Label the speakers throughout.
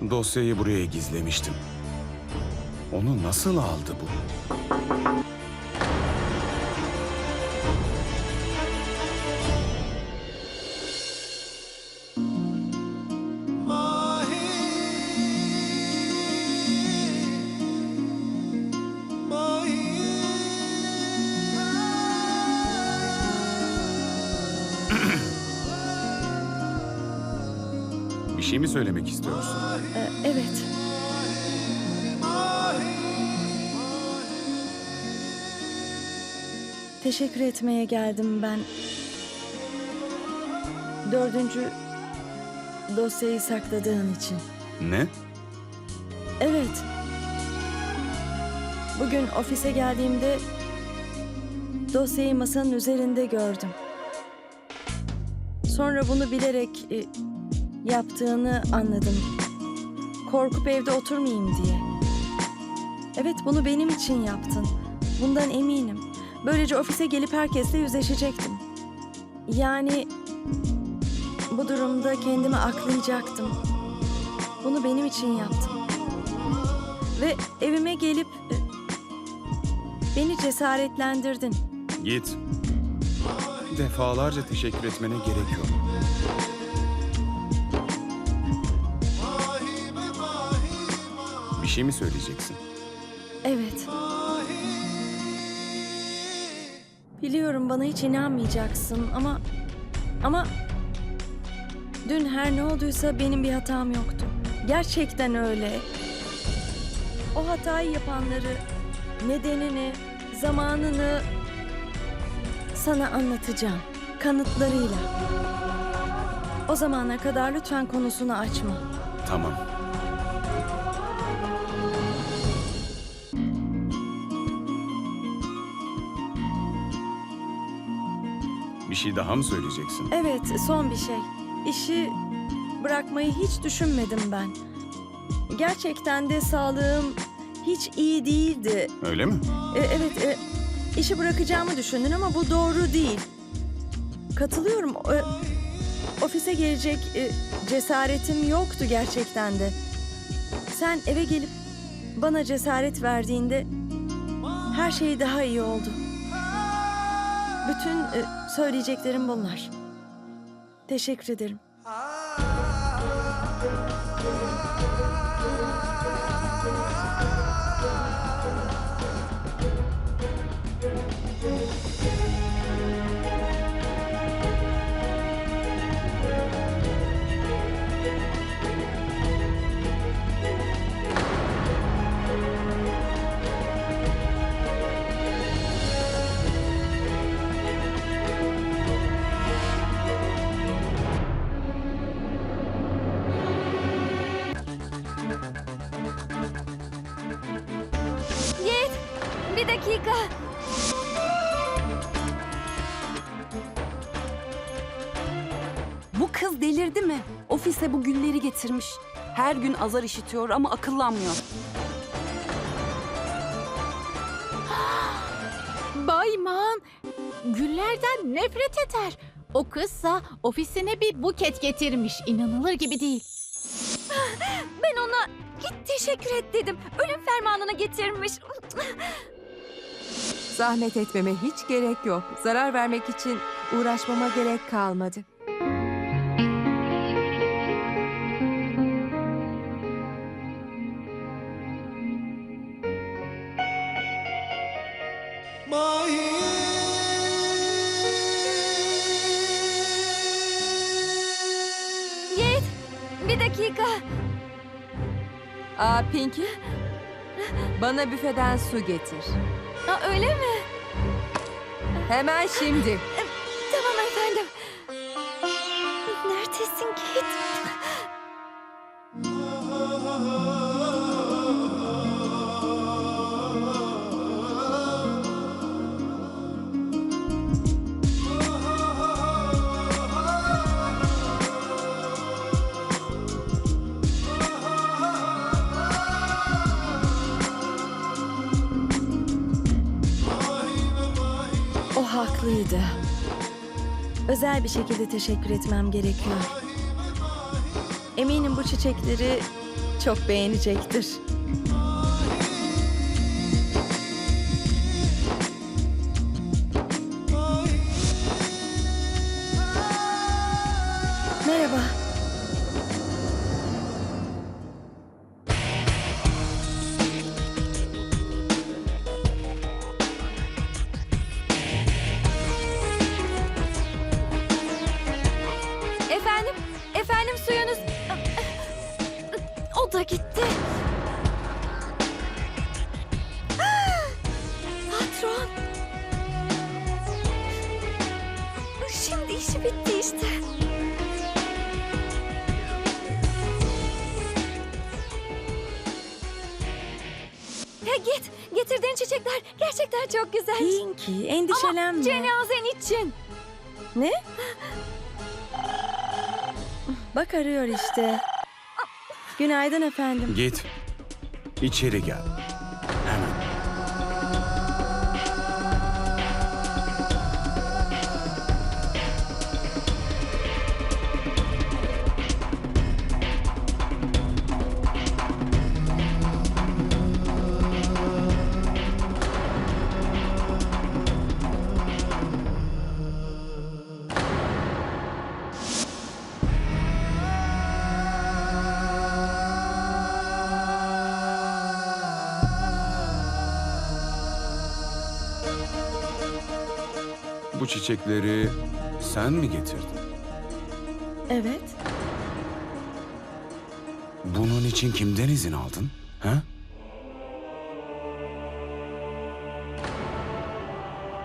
Speaker 1: Dosyayı buraya gizlemiştim. Onu nasıl aldı bu? Şey mi söylemek istiyorsun?
Speaker 2: Ee, evet. Teşekkür etmeye geldim ben. Dördüncü dosyayı sakladığın için.
Speaker 1: Ne?
Speaker 2: Evet. Bugün ofise geldiğimde dosyayı masanın üzerinde gördüm. Sonra bunu bilerek e, yaptığını anladım. Korkup evde oturmayayım diye. Evet bunu benim için yaptın. Bundan eminim. Böylece ofise gelip herkesle yüzleşecektim. Yani bu durumda kendimi aklayacaktım. Bunu benim için yaptım. Ve evime gelip e, beni cesaretlendirdin.
Speaker 1: Git. Defalarca teşekkür etmene gerek yok. Bir şey mi söyleyeceksin?
Speaker 2: Evet. Biliyorum bana hiç inanmayacaksın ama ama dün her ne olduysa benim bir hatam yoktu. Gerçekten öyle. O hatayı yapanları, nedenini, zamanını sana anlatacağım kanıtlarıyla. O zamana kadar lütfen konusunu açma.
Speaker 1: Tamam. Bir şey daha mı söyleyeceksin?
Speaker 2: Evet, son bir şey. İşi bırakmayı hiç düşünmedim ben. Gerçekten de sağlığım hiç iyi değildi.
Speaker 1: Öyle mi?
Speaker 2: E, evet, e, işi bırakacağımı düşündün ama bu doğru değil. Katılıyorum. E, ofise gelecek e, cesaretim yoktu gerçekten de. Sen eve gelip bana cesaret verdiğinde her şey daha iyi oldu. Bütün e, söyleyeceklerim bunlar. Teşekkür ederim.
Speaker 3: Kız delirdi mi? Ofise bu gülleri getirmiş. Her gün azar işitiyor ama akıllanmıyor.
Speaker 4: Bayman, güllerden nefret eder. O kızsa ofisine bir buket getirmiş. İnanılır gibi değil. Ben ona git teşekkür et dedim. Ölüm fermanını getirmiş.
Speaker 5: Zahmet etmeme hiç gerek yok. Zarar vermek için uğraşmama gerek kalmadı. Aa Pinky, bana büfeden su getir.
Speaker 4: Aa, öyle mi?
Speaker 5: Hemen şimdi.
Speaker 4: Tamam efendim. Neredesin Kit?
Speaker 2: Haklıydı. Özel bir şekilde teşekkür etmem gerekiyor. Eminim bu çiçekleri çok beğenecektir.
Speaker 4: İşi bitti işte. Ya git, getirdiğin çiçekler gerçekten çok güzel.
Speaker 2: Pinky, endişelenme.
Speaker 4: Cenazen için.
Speaker 2: Ne? Bak arıyor işte. Günaydın efendim.
Speaker 1: Git. İçeri gel. Bu çiçekleri sen mi getirdin?
Speaker 2: Evet.
Speaker 1: Bunun için kimden izin aldın? Ha?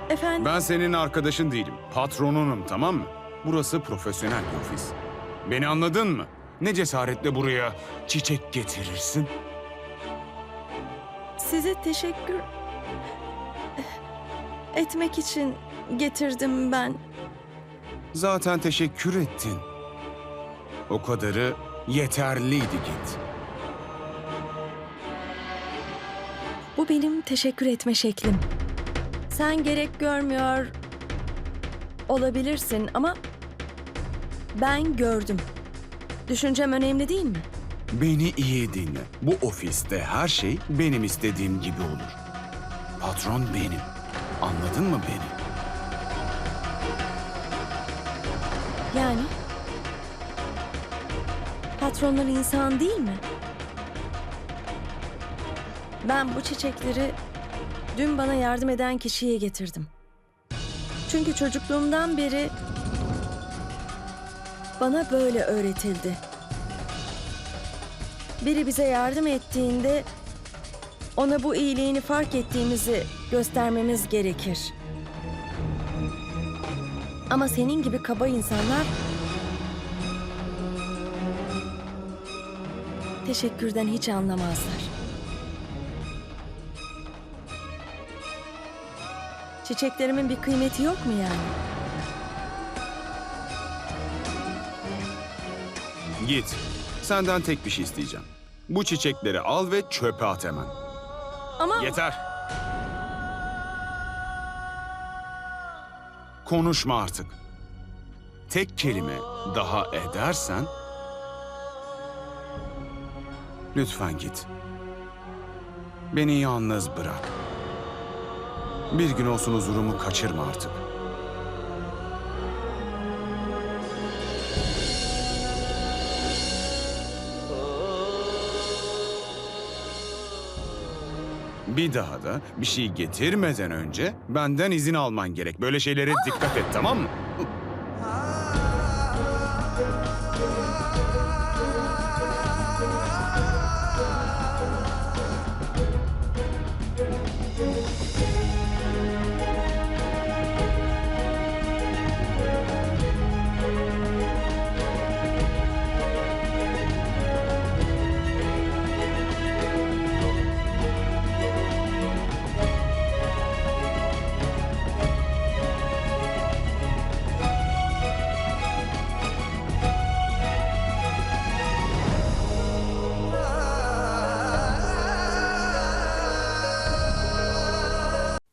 Speaker 2: Efendim?
Speaker 1: Ben senin arkadaşın değilim. Patronunum tamam mı? Burası profesyonel bir ofis. Beni anladın mı? Ne cesaretle buraya çiçek getirirsin?
Speaker 2: Size teşekkür etmek için getirdim ben.
Speaker 1: Zaten teşekkür ettin. O kadarı yeterliydi git.
Speaker 2: Bu benim teşekkür etme şeklim. Sen gerek görmüyor olabilirsin ama ben gördüm. Düşüncem önemli değil mi?
Speaker 1: Beni iyi dinle. Bu ofiste her şey benim istediğim gibi olur. Patron benim. Anladın mı beni?
Speaker 2: Patronlar insan değil mi? Ben bu çiçekleri dün bana yardım eden kişiye getirdim. Çünkü çocukluğumdan beri bana böyle öğretildi. Biri bize yardım ettiğinde ona bu iyiliğini fark ettiğimizi göstermemiz gerekir. Ama senin gibi kaba insanlar teşekkürden hiç anlamazlar. Çiçeklerimin bir kıymeti yok mu yani?
Speaker 1: Git. Senden tek bir şey isteyeceğim. Bu çiçekleri al ve çöpe at hemen.
Speaker 2: Ama
Speaker 1: Yeter. Konuşma artık. Tek kelime daha edersen... Lütfen git. Beni yalnız bırak. Bir gün olsun huzurumu kaçırma artık. Bir daha da bir şey getirmeden önce benden izin alman gerek. Böyle şeylere dikkat et tamam mı?